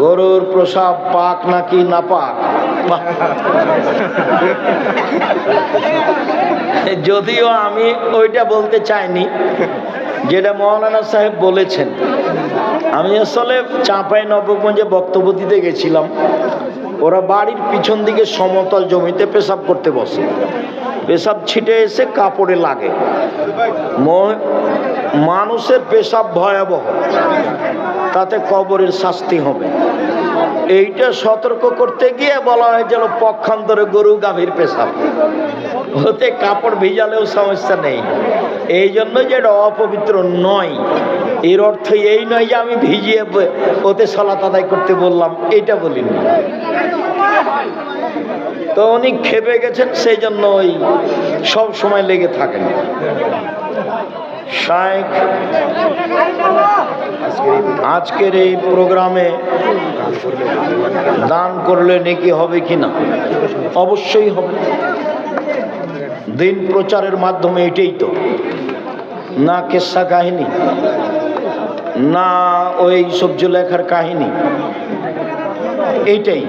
গরুর প্রসাব পাক নাকি না পাক? যদিও আমি ওইটা বলতে চাইনি, যেটা মৌলানা সাহেব বলেছেন। আমি আসলে চাঁপাই নবগঞ্জে বক্তব্য দিতে গেছিলাম। ওরা বাড়ির পিছন দিকে সমতল জমিতে পেশাব করতে বসে। পেশাব ছিটে এসে কাপড়ে লাগে। মানুষের পেশাব ভয়াবহ। তাতে কবরের শাস্তি হবে। এইটা সতর্ক করতে গিয়ে বলা হয় যেন পক্ষান্তরে গরু গাভীর পেশাব। হতে কাপড় ভিজালেও সমস্যা নেই। এই জন্য যে এটা অপবিত্র নয়। এর অর্থ এই নয় যে আমি ভিজিয়ে ওতে সলাত আদায় করতে বললাম। এটা বলিনি। তো উনি খেপে গেছেন সেই জন্য ওই সব সময় লেগে থাকেন। শায়েখ, আজকের এই প্রোগ্রামে দান করলে নাকি হবে কি না? অবশ্যই হবে। দিন প্রচারের মাধ্যমে এটাই তো। না কেসা কাহিনী, না ওই সবজি লেখার কাহিনী এইটাই